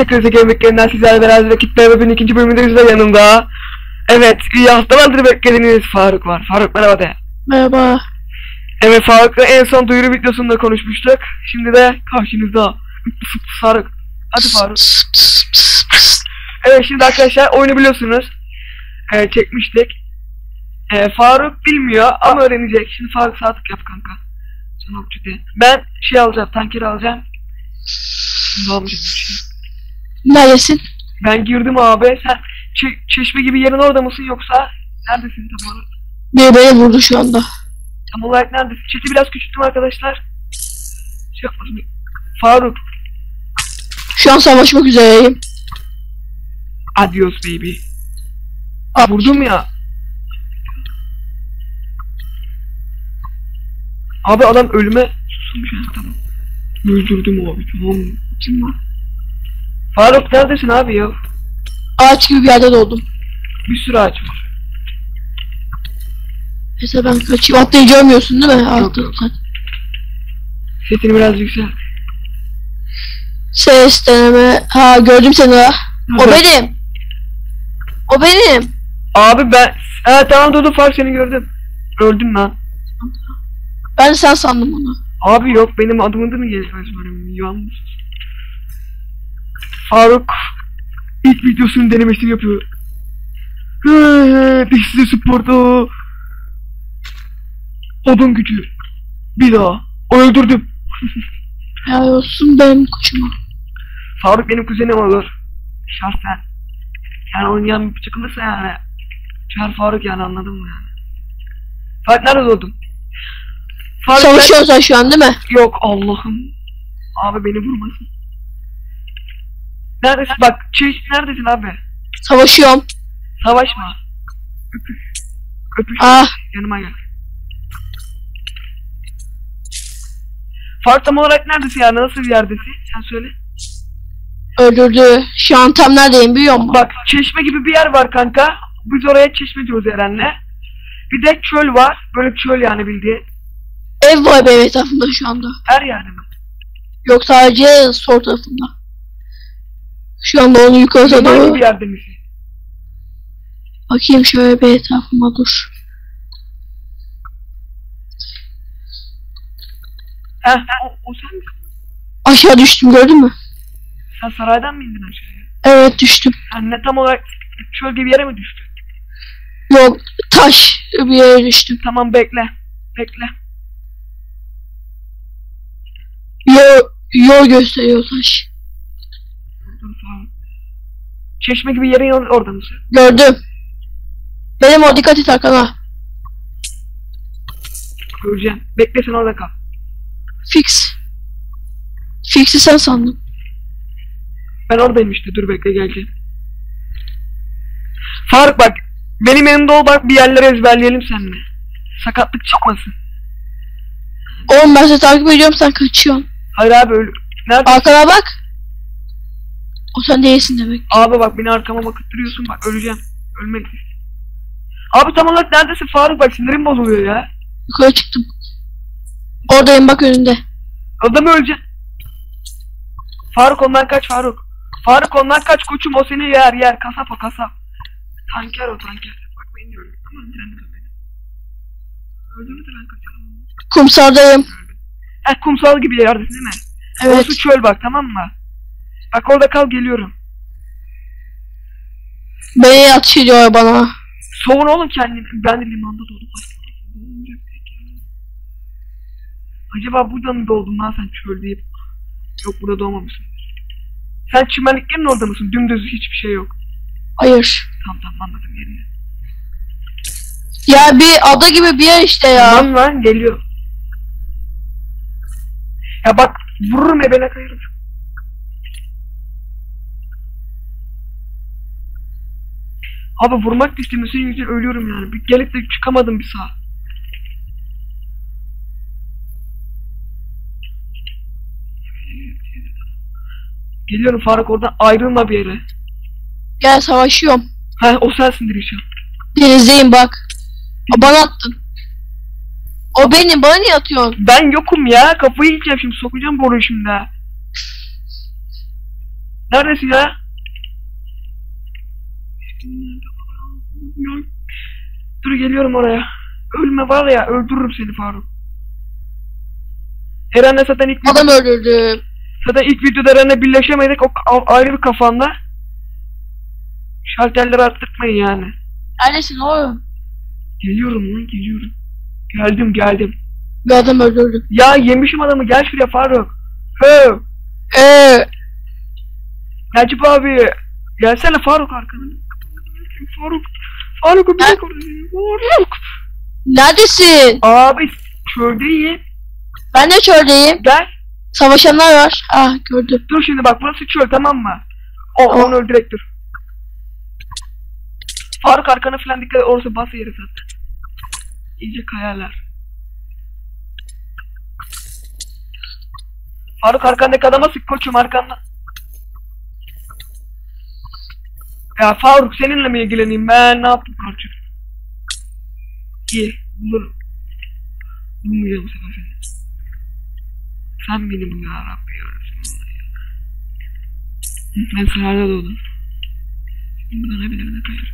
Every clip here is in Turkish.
arkadaşlar krize gelmeklerinden sizlerle beraber vakit beraberin ikinci bölümündeyiz de yanımda. Evet, iyi haftalardır beklediğiniz Faruk var. Faruk merhaba de. Merhaba. Evet Faruk'la en son duyuru videosunda konuşmuştuk. Şimdi de karşınızda. Faruk. Hadi Faruk. Evet şimdi arkadaşlar oyunu biliyorsunuz. Ee, çekmiştik. Ee, Faruk bilmiyor ama öğrenecek. Şimdi Faruk saatlik yap kanka. Sen okçu de. Ben şey alacağım, tanker alacağım. Şimdi şey. Neredesin? Ben girdim abi. Sen çe- çeşme gibi yerin orada mısın yoksa neredesin tam olarak? Beni vurdu şu anda. Tam olarak neredesin? Chat'i biraz küçülttüm arkadaşlar. Şey yapmasın. Faruk. Şu an savaşmak üzereyim. Adios baby. Aa, Vurdum ya. Abi adam ölüme susmuş ya tamam. Öldürdüm abi tamam? Kim var? Faruk neredesin abi ya? Ağaç gibi bir yerde doğdum. Bir sürü ağaç var. Mesela ben kaçayım. Atlayı görmüyorsun değil mi? Altı. yok. Sesini biraz yüksel. Ses deneme. Ha gördüm seni ha. O benim. O benim. Abi ben... Ha tamam dur Faruk seni gördüm. Öldüm lan. Ben sen sandım onu. Abi yok benim adımı da mı gezmez böyle yalnız. Faruk ilk videosunun denemesini yapıyor. İs Sparta. Odun gücü. Bir daha. Öldürdüm. Helal olsun benim kuçuma. Faruk benim kuzenim olur. Şahsen. Yani onun yan bir çıkılırsa yani. Çağır Faruk yani anladın mı yani? Faruk nerede doğdun? Faruk sen şu an değil mi? Yok Allah'ım. Abi beni vurmasın. Neredesin? Bak çeş neredesin abi? Savaşıyorum. Savaşma. Öpüş. Öpüş. Ah. Yanıma gel. Fark tam olarak neredesin yani? Nasıl bir yerdesin? Sen söyle. Öldürdü. Şu an tam neredeyim biliyor musun? Bak çeşme gibi bir yer var kanka. Biz oraya çeşme diyoruz Eren'le. Bir de çöl var. Böyle çöl yani bildiğin. Ev var benim etrafımda şu anda. Her yerde mi? Yok sadece sol tarafımda. Şu anda onu yukarı Liman doğru. gibi bir yerde misin? Bakayım şöyle bir etrafıma dur. Heh, o, o sen misin? Aşağı düştüm gördün mü? Sen saraydan mı indin aşağıya? Evet düştüm. Sen ne tam olarak çöl gibi bir yere mi düştün? Yok taş bir yere düştüm. Tamam bekle. Bekle. Yol, yol gösteriyor taş. Çeşme gibi yerin or- orada mısın? Gördüm. Benim o dikkat et arkana. Göreceğim. Bekle sen orada kal. Fix. Fix'i sen sandın. Ben oradayım işte. Dur bekle geleceğim. Faruk bak. Benim yanımda ol bak bir yerleri ezberleyelim seninle. Sakatlık çıkmasın. Oğlum ben seni takip ediyorum sen kaçıyorsun. Hayır abi öl. Nerede? Arkana bak. O sen değilsin demek. Abi bak beni arkama bakıp duruyorsun bak öleceğim. Ölmek Abi tam olarak neredesin Faruk bak sinirim bozuluyor ya. Yukarı çıktım. Oradayım bak önünde. Orada mı öleceksin? Faruk ondan kaç Faruk. Faruk ondan kaç koçum o seni yer yer kasap o kasap. Tanker o tanker. Bak beni de öldü. Aman direnme beni. Öldü mü de ben. Kumsaldayım. Öldü. Heh kumsal gibi yerdesin değil mi? Evet. Orası çöl bak tamam mı? Bak orada kal geliyorum. Beni atış ediyor bana. Soğun oğlum kendini. Ben de limanda doğdum. Acaba burada mı doğdun lan sen çöl deyip? Yok burada doğmamışsın. Sen çimenliklerin orada mısın? Dümdüz hiçbir şey yok. Hayır. Tamam tamam anladım yerini. Ya bir ada gibi bir yer işte ya. Lan lan geliyor. Ya bak vururum ebene kayırım. Abi vurmak istemiyorum senin yüzünden ölüyorum yani. Bir gelip de çıkamadım bir saat. Geliyorum Faruk oradan ayrılma bir yere. Gel savaşıyorum. Ha o sensindir inşallah. Denizdeyim bak. O bana attın. O benim bana niye atıyorsun? Ben yokum ya. Kafayı yiyeceğim şimdi. Sokacağım boruyu şimdi ha. Neredesin ya? Dur geliyorum oraya. Ölme var ya öldürürüm seni Faruk. Eren'le zaten ilk Adam öldürdüm. zaten ilk videoda Eren'le birleşemedik o ayrı bir kafanda. Şalterleri arttırmayın yani. Neredesin oğlum? Geliyorum lan geliyorum. Geldim geldim. Bir adam öldürdüm. Ya yemişim adamı gel şuraya Faruk. Hı. Eee. Necip abi. Gelsene Faruk arkana. Faruk. Faruk'u bir dakika. Neredesin? Abi çöldeyim. Ben de çöldeyim. Gel. Savaşanlar var. Ah gördüm. Dur şimdi bak burası çöl tamam mı? O Tamam. onu öldür direkt dur. Faruk arkana falan dikkat et orası bas yeri zaten. İyice kayarlar. Faruk arkandaki adama sık koçum arkanda. Ya Faruk seninle mi ilgileneyim ben ne yaptım koçum? İyi bulurum. Bulmayacağım bu sefer seni. Sen beni bul ya Rabbi ya Ben sararda doğdum. Şimdi buradan ne bileyim ne kayar.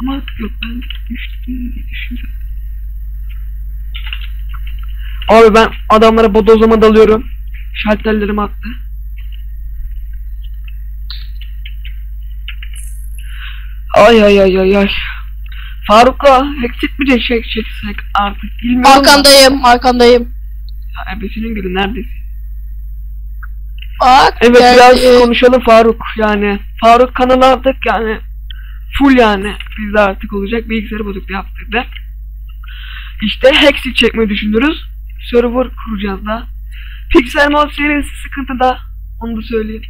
Ama artık yok ben düştüm düştüm Abi ben adamlara bodozlama dalıyorum. Şalterlerimi attı. Ay ay ay ay ay. Faruk'la eksik mi de şey çeksek artık bilmiyorum. da. Arkandayım. Arkandayım. Ya ebesinin gülü neredesin? Bak. Evet geldi. biraz konuşalım Faruk yani. Faruk kanalı artık yani full yani bizde artık olacak bilgisayarı bozuk yaptırdı. İşte Hex'i çekmeyi düşünürüz. Server kuracağız da. Pixel mod serisi sıkıntıda. Onu da söyleyeyim.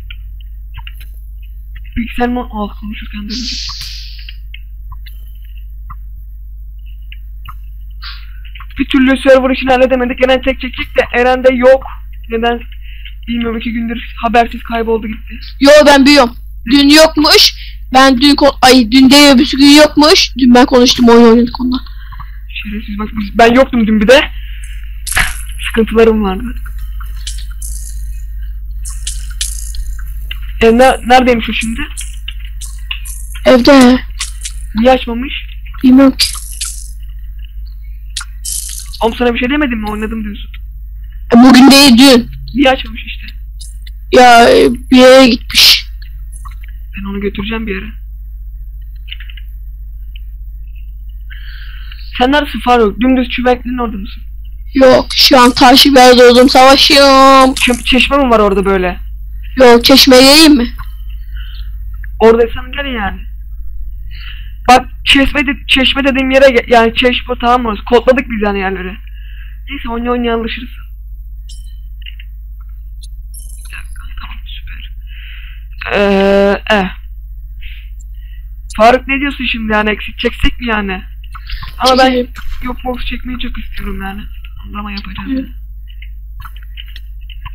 Pixel mod... Oh konuşurken de Bir türlü server işini halledemedik. Eren tek çekecek de Eren'de yok. Neden? Bilmiyorum iki gündür habersiz kayboldu gitti. Yo ben büyüyorum. Dün yokmuş. Ben dün ay dün değil öbürsü gün yokmuş. Dün ben konuştum oyun oynadık onunla. Şerefsiz bak ben yoktum dün bir de. Sıkıntılarım vardı. E, ne, neredeymiş o şimdi? Evde. Niye açmamış? Bilmiyorum ki. Oğlum sana bir şey demedim mi? Oynadım diyorsun. E, bugün değil dün. Niye açmamış işte? Ya e, bir yere gitmiş. Ben onu götüreceğim bir yere. Sen neredesin Faruk? Dümdüz çümeklinin orada mısın? Yok şu an taşı bir yerde oldum savaşıyorum. Çe- çeşme mi var orada böyle? Yok çeşmeye geleyim mi? Oradaysan gel yani. Bak çeşme, de, çeşme dediğim yere yani çeşme tamam mı? Kodladık biz yani yerleri. Neyse oyna oyna alışırız. Eee eh. Faruk ne diyorsun şimdi yani eksik çeksek mi yani? Ama ben yok box çekmeyi çok istiyorum yani. Ama yapacağız. Hı.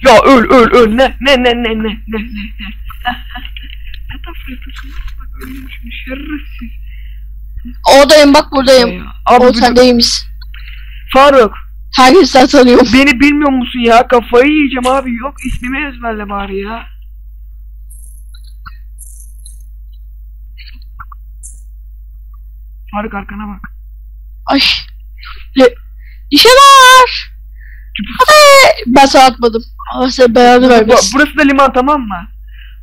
Ya öl öl öl ne ne ne ne ne ne ne ne ne tafriyatısın bak ölmüşüm şerefsiz Oradayım bak buradayım. Abi O sendeymiş. Faruk Herkes sen tanıyor. beni bilmiyor musun ya kafayı yiyeceğim abi yok ismimi ezberle bari ya Faruk arkana bak Ay. Le. Hadi. Ben sana atmadım. Allah seni belanı vermesin. burası da liman tamam mı?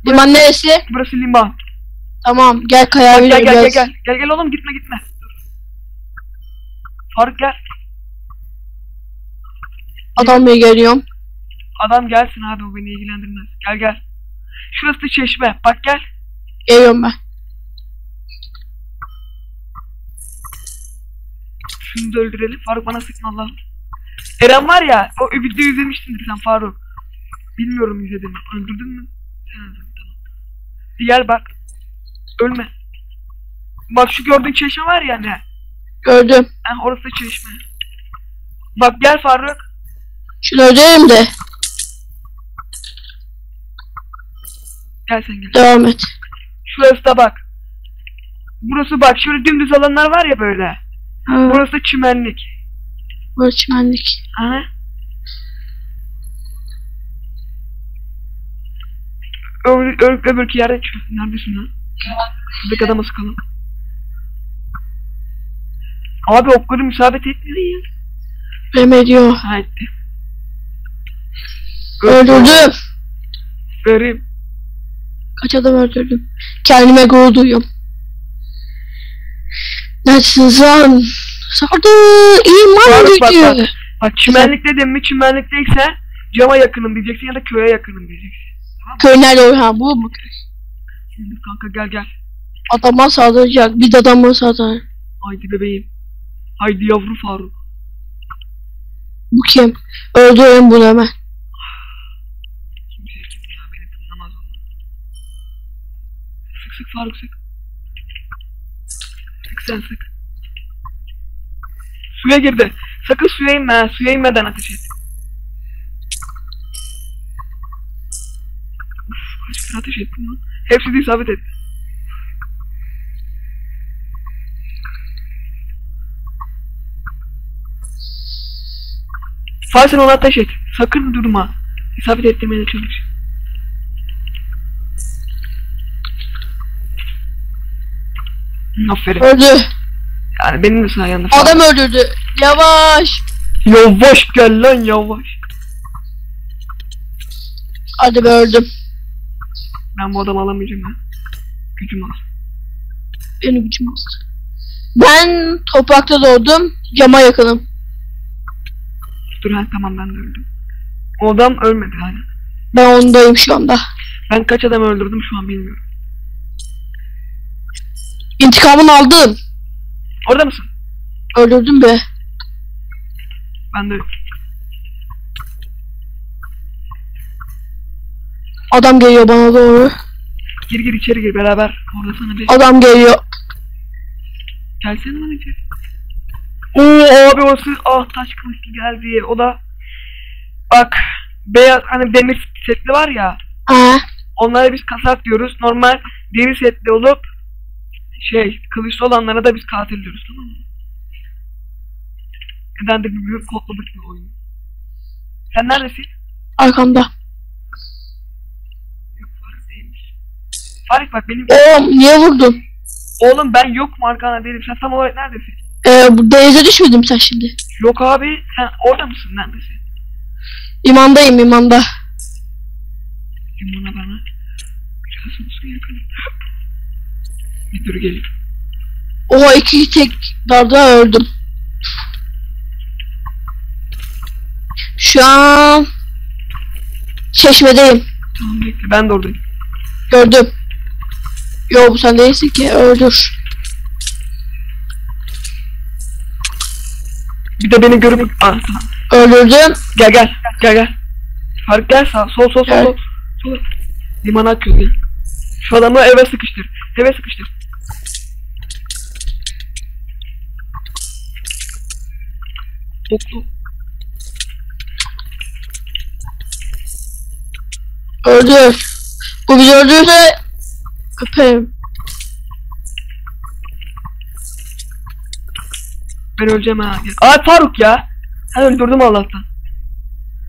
Liman neresi? Burası liman Tamam gel kayar Gel gel gel gel gel gel oğlum gitme gitme Dur. Faruk gel Adamla geliyorum. Adam gelsin abi o beni ilgilendirmez. Gel gel. Şurası da çeşme. Bak gel. Geliyorum ben. Şunu da öldürelim. Faruk bana sıkma Allah'ım. Eren var ya o videoyu izlemişsindir sen Faruk. Bilmiyorum izledin mi? Öldürdün mü? Sen öldürdün tamam. Gel bak. Ölme. Bak şu gördüğün çeşme var ya ne? Gördüm. Eh, orası çeşme. Bak gel Faruk. Şunu öderim de. Gel sen gel. Devam et. Şurası da bak. Burası bak şöyle dümdüz alanlar var ya böyle. Ha, Burası çimenlik. burası çimenlik. Aha. Öbür, öbür, öbürki yerde. Neredesin lan? Şuradaki adama sıkalım. Abi okları isabet etmiyor ya. Benim ediyor. Ha etti. Öldürdüm. Garip. Kaç adam öldürdüm. Kendime gurur duyuyorum. Neredesiniz lan? Sardı. İman bak, gücü. bak. Bak çimenlik dedim mi çimenlikteyse cama yakınım diyeceksin ya da köye yakınım diyeceksin. Köy nerede o? Ha bu mu? Şimdi kanka gel gel. Adama saldıracak. Bir de adama saldıracak. Haydi bebeğim. Haydi yavru Faruk. Bu kim? Öldürün bunu hemen. Kimse kim ya beni tınlamaz onu. Sık sık Faruk sık. Sık sen sık. Suya girdi. Sakın suya inme. Suya inmeden ateş et. Uf, kaç kere ateş ettim lan. Hepsi de isabet etti. Faysal ona ateş et. Sakın durma. İsabet ettirmeye çalış. Aferin. Öldü. Yani benim de sayemde. Adam öldürdü. Yavaş. Yavaş gel lan yavaş. Hadi be öldüm. Ben bu adamı alamayacağım ben. Gücüm az. Benim gücüm az. Ben toprakta doğdum. Cama yakınım. Dur ha tamam ben de öldüm. O adam ölmedi hani. Ben ondayım şu anda. Ben kaç adam öldürdüm şu an bilmiyorum. İntikamını aldım. Orada mısın? Öldürdüm be. Ben de Adam geliyor bana doğru. gir gir içeri gir beraber. Orada sana bir Adam geliyor. gelsene lan içeri. Oo abi orası ah taş kılıçlı geldi. O da bak beyaz hani demir setli var ya. Ha. Onlara biz kasap diyoruz. Normal deri setli olup şey kılıçlı olanlara da biz katil diyoruz tamam mı? Neden de bir büyük kodladık bir oyun. Sen neredesin? Arkamda. Yok Faruk değilmiş. Faruk bak benim Oğlum niye vurdun? oğlum ben yok mu arkana değilim. Sen tam olarak neredesin? Ee, bu denize düşmedim sen şimdi. Yok abi sen orada mısın neredesin? İmandayım imanda. Limona bana. Biraz olsun yakın. Bir dur gelin. Oha iki tek darda öldüm. Şu an çeşmedeyim. Tamam bekle ben de oradayım. Gördüm. Yo bu sen değilsin ki öldür. Bir de beni görüp... Tamam. Öldürdüm. Gel gel. Gel gel. Faruk gel sağ. Sol sol sol. Gel. Sol. sol. Limana akıyor gel. Şu adamı eve sıkıştır. Eve sıkıştır. Doklu. Öldür. Bu bizi öldürürse öperim. Ben öleceğim ha. Aa Faruk ya. Ha öldürdüm Allah'tan.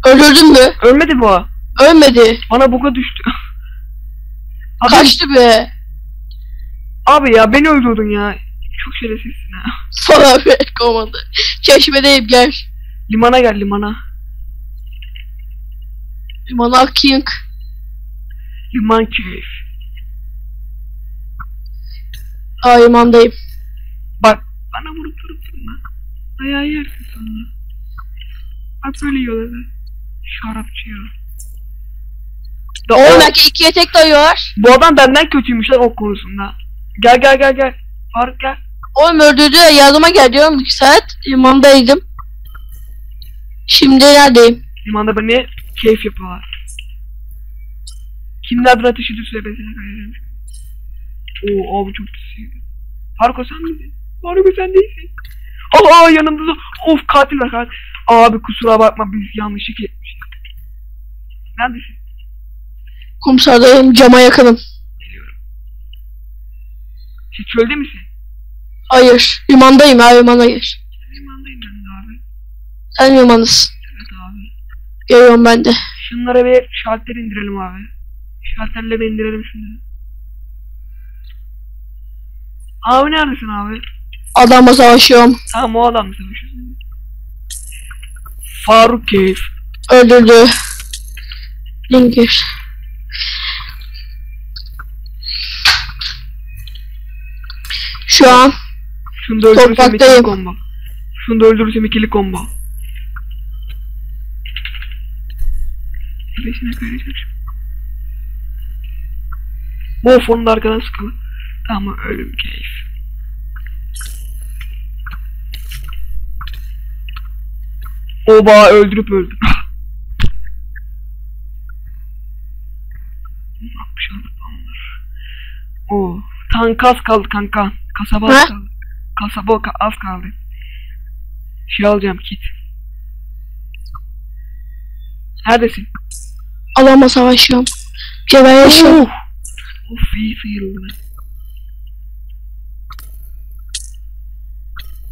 Öldürdün mü? Ölmedi bu. Ölmedi. Bana buga düştü. Abi, Kaçtı be. abi ya beni öldürdün ya. Çok şerefsizsin ha. Sana be komadı. Çeşmedeyim gel. Limana gel limana. Bana King. Liman keyif. Aa imandayım. Bak bana vurup vurup durma. Ayağı yersin sonra. Bak böyle yiyorlar. Şarapçı ya. Da Oğlum belki ikiye tek dayıyorlar. bu adam benden kötüymüş lan ok konusunda. Gel gel gel gel. Faruk gel. Oğlum öldürdü yardıma gel diyorum 2 saat. İmandaydım. Şimdi neredeyim? Limanda beni keyif yapıyorlar. Kimler ateş ateş ediyorsa kayacağım. Oo abi çok pis. Faruk o sen miydin? Faruk o sen değilsin. Aa yanımda of katil var katil. Abi kusura bakma biz yanlışlık etmişiz. Neredesin? Kumsardayım cama yakınım. Geliyorum. Şey çölde misin? Hayır. İmandayım abi imandayız. Limandayım ben de abi. Sen imanız. Evet abi. Geliyorum ben de. Şunlara bir şalter indirelim abi. Şalterleri indirelim şimdi. Abi neredesin abi? Adamla savaşıyorum. Tamam o adam savaşıyorsun. Faruk Keyif. Öldürdü. Linkir. Şu an Şunu da öldürürsem ikili Topraktayım. combo. Şunu da öldürürsem ikili combo. Beşine koyacağım şimdi. Of onun da arkadan sıkılı. Tamam ölüm keyif. Oba öldürüp öldür. Ne yapmış adamlar? Oo, tank az kaldı kanka. Kasaba az kaldı. Kasaba ka- az kaldı. Şey alacağım kit. Neredesin? adamla savaşıyorum. Ben yaşıyorum. Of. Of iyi sıyrıldım ben.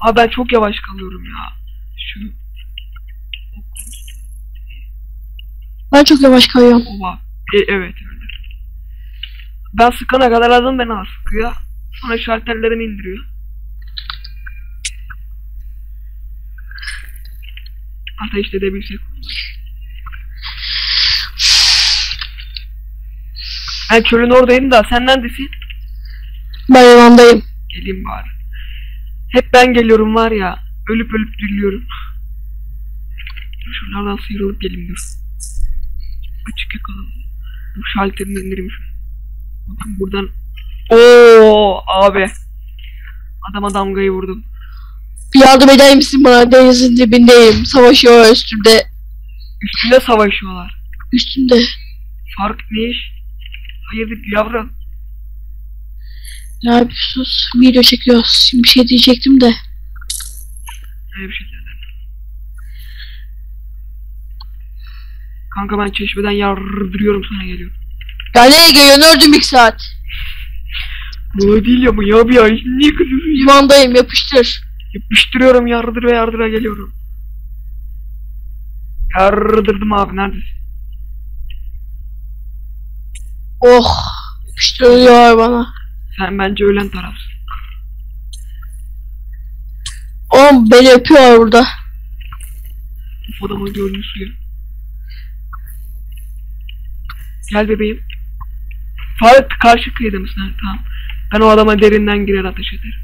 Abi ben çok yavaş kalıyorum ya. Şu Ben çok yavaş kayıyorum. Oba. E, evet öyle. Ben sıkana kadar adam beni az sıkıyor. Sonra şalterlerimi indiriyor. Ateş edebilsek. Ben çölün oradayım da sen neredesin? Ben yanındayım. Geleyim bari. Hep ben geliyorum var ya. Ölüp ölüp diriliyorum. Şunlardan sıyrılıp geleyim dur. Açık yakalım. Bu şalterini indireyim şunu. Bakın buradan. Oo abi. Adama damgayı vurdum. Yardım eder misin bana? Denizin dibindeyim. Savaşıyor üstümde. Üstünde savaşıyorlar. Üstümde. Fark ne iş? Hayırdır yavrum? Ne yapıyorsunuz? Video çekiyoruz. Şimdi bir şey diyecektim de. Öyle bir şey dedim. Kanka ben çeşmeden yardırıyorum sana geliyorum. Ya nereye geliyorsun? Öldüm ilk saat. Bu değil ya bu ya bir ay. Niye kızıyorsun ya? Limandayım. Yapıştır. Yapıştırıyorum yardır ve yardıra geliyorum. Yardırdım abi neredesin? Oh. Yapıştırıyor bana. Sen bence ölen tarafsın. Oğlum beni öpüyor burada. Adamın gönlü suya. Gel bebeğim. Faruk karşı kıyıda mısın? Ha, tamam. Ben o adama derinden girer ateş ederim.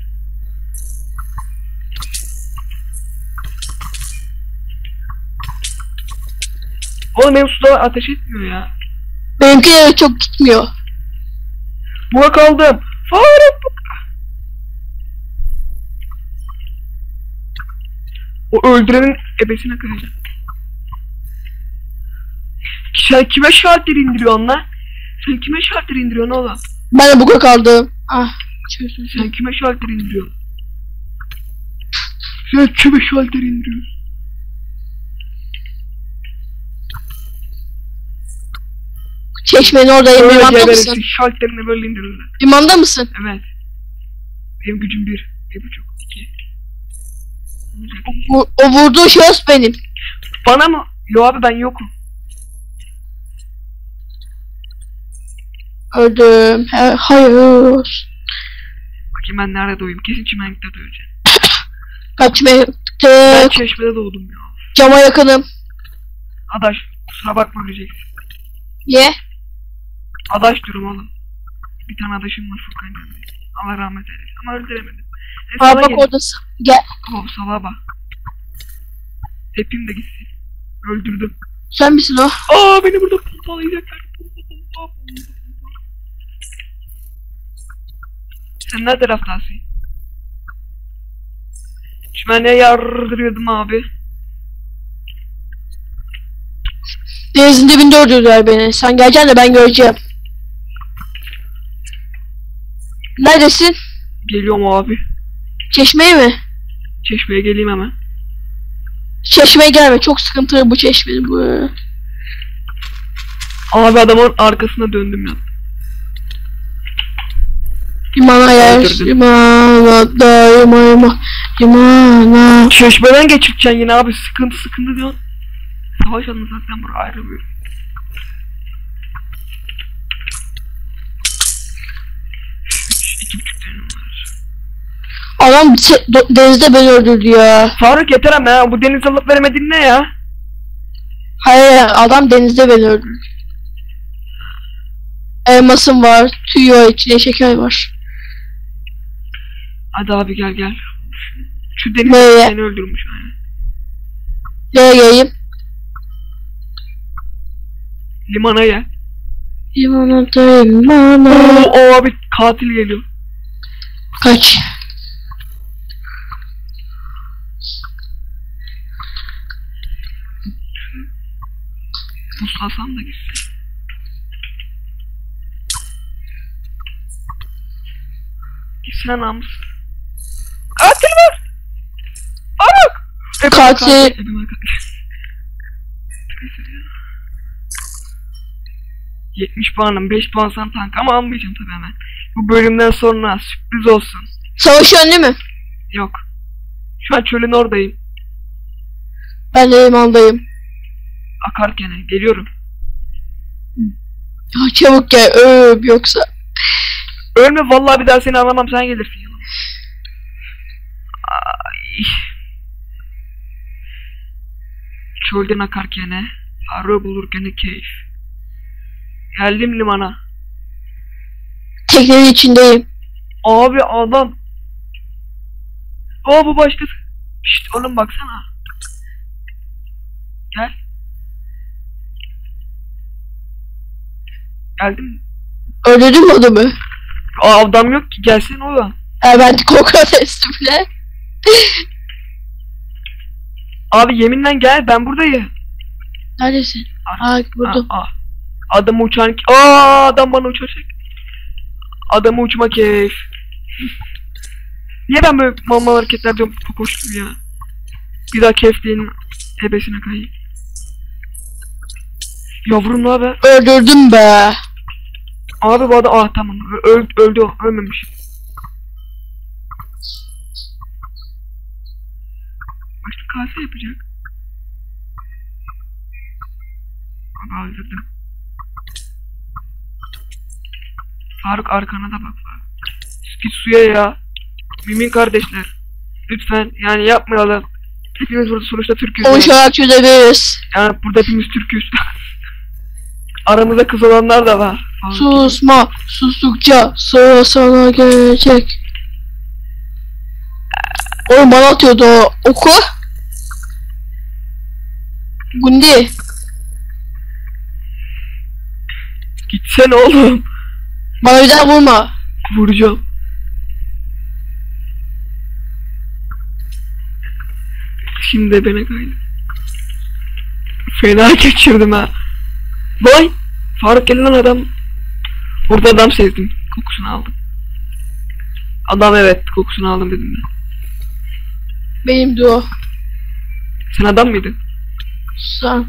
Oğlum benim suda ateş etmiyor ya. Benimki de çok gitmiyor. Buna kaldım. Faruk. O öldürenin ebesine kıracağım. Sen kime şalter indiriyorsun lan? Sen kime şalter indiriyorsun oğlum? Ben de buga kaldım. Ah. Sen kime şalter indiriyorsun? Sen kime şalter indiriyorsun? Çeşmenin oradayım. Böyle Limanda mısın? Şalterini böyle indirirler. Limanda mısın? Evet. Benim gücüm bir. Bir buçuk. iki. Bu, o vurduğu şahıs benim. Bana mı? Yo abi ben yokum. Öldüm. He, hayır. Bakayım ben nerede doğayım. Kesin çimenlikte doğacağım. Kaçmaya Ben çeşmede doğdum ya. Cama yakınım. Adaş kusura bakma öleceksin. Ye. Adaş diyorum oğlum. Bir tane adaşım var Furkan. Allah rahmet eylesin. Ama öldüremedim. E, Aa bak oradasın. Gel. Oh salağa bak. Tepim de gitsin. Öldürdüm. Sen misin o? Aa beni burada pompalayacaklar. Sen ne taraftasın? Çimene yardırıyordum abi. Denizin dibinde öldürdüler beni. Sen geleceksin de ben göreceğim. Neredesin? Geliyorum abi. Çeşmeye mi? Çeşmeye geleyim hemen. Çeşmeye gelme. Çok sıkıntılı bu çeşmenin bu. Abi adamın arkasına döndüm ya. Yer. Öldürdüm. Limana daima limana. Çeşmeden geçireceksin yine abi. Sıkıntı sıkıntı diyorsun. Savaş anı zaten buraya ayrılıyor. İki buçuk tane var. Adam do- denizde beni öldürdü ya. Faruk yeter ama ya. Bu deniz alıp veremedin ne ya? Hayır adam denizde beni öldürdü. Elmasım var, tüy var, içinde şeker var. Hadi abi gel gel. Şu deniz Nereye? seni öldürmüş. Nereye geleyim? Limana gel. Limonatayım bana. Oo, o abi katil geliyor. Kaç. Muslasam da gitsin. Gitsene namus. Katil var. Faruk. Hep Katil. katil. 70 puanım 5 puan sana tank ama almayacağım tabii hemen. Bu bölümden sonra sürpriz olsun. Savaşıyorsun değil mi? Yok. Şu an çölün oradayım. Ben de limandayım. Akarken geliyorum. Ya çabuk gel öp yoksa. Ölme vallahi bir daha seni alamam sen gelirsin yanıma. Ay. Çölden akarken Faruk'u bulurken keyif. Geldim limana. Teknenin içindeyim. Abi adam. Aa bu başkası. Şşt oğlum baksana. Gel. Geldim. Öldürdün mü adamı? Aa adam yok ki gelsin oğlum. Ya ben ettim bile. Abi yeminle gel ben buradayım. Neredesin? Aa buldum. Aa, aa. Adamı uçan... Aa adam bana uçacak. Adamı uçma keyif. Niye ben böyle mal mal hareketler yapıyorum koştum ya. Bir daha kefliğin ebesine kayayım. Yavrum ne haber? Öldürdüm be. Abi bu adam... Ah tamam öldü o ölmemiş. Başka kase yapacak. Abi öldürdüm. Faruk arkana da bak Faruk. Git suya ya. Mümin kardeşler. Lütfen yani yapmayalım. Hepimiz burada sonuçta Türk'üz. Konuşarak çözebiliriz. Yani burada hepimiz Türk'üz. Aramızda kız olanlar da var. Faruk. Susma. Sustukça sıra sana gelecek. Oğlum bana atıyordu o oku. Gundi. Gitsene oğlum. Bana bir daha vurma. Vuracağım. Şimdi de bana kaydı. Fena geçirdim ha. Vay! Faruk gel lan adam. Burada adam sezdim. Kokusunu aldım. Adam evet kokusunu aldım dedim ben. Benim de o. Sen adam mıydın? Sen.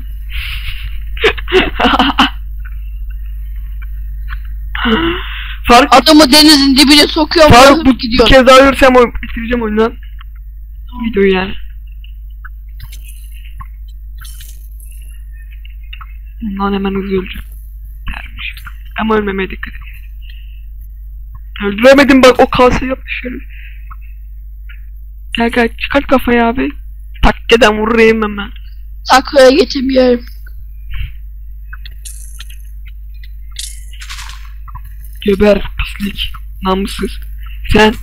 Faruk, Adamı denizin dibine sokuyor. Faruk bu bir gidiyor. kez daha ölürsem oyun, bitireceğim oyundan. Videoyu yani. Bundan hemen hızlı öleceğim. Dermiş. Ama ölmemeye dikkat edin. Öldüremedim bak o kalsa yaptı şöyle. Gel gel çıkart kafayı abi. Takkeden vurayım hemen. Taklaya getirmiyorum. Geber pislik. Namussuz. Sen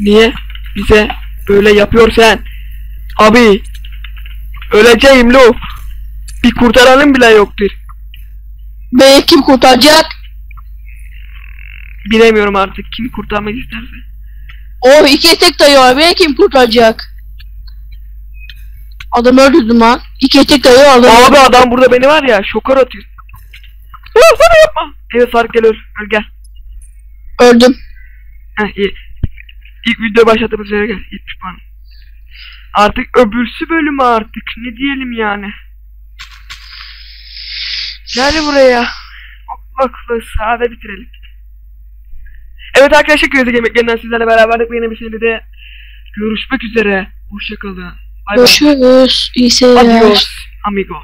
niye bize böyle yapıyorsun? Abi öleceğim lo. Bir kurtaranım bile yoktur. Beni kim kurtaracak? Bilemiyorum artık kim kurtarmak isterse. O iki tek dayı var. Beni kim kurtaracak? Adam öldürdüm lan. İki tek dayı var. adam Abi adam burada beni var ya şokar atıyor. Sana yapma. Evet Faruk gel öl. Öl gel. Öldüm. Heh iyi. İlk video başlattığımız yere gel. 70 puan. Artık öbürsü bölümü artık. Ne diyelim yani. Gel buraya. Okla sade bitirelim. Evet arkadaşlar gözü yemeklerinden sizlerle beraberdik. Yine bir şeyde de görüşmek üzere. Hoşçakalın. Bay bay. Görüşürüz. İyi seyirler. Adios amigo.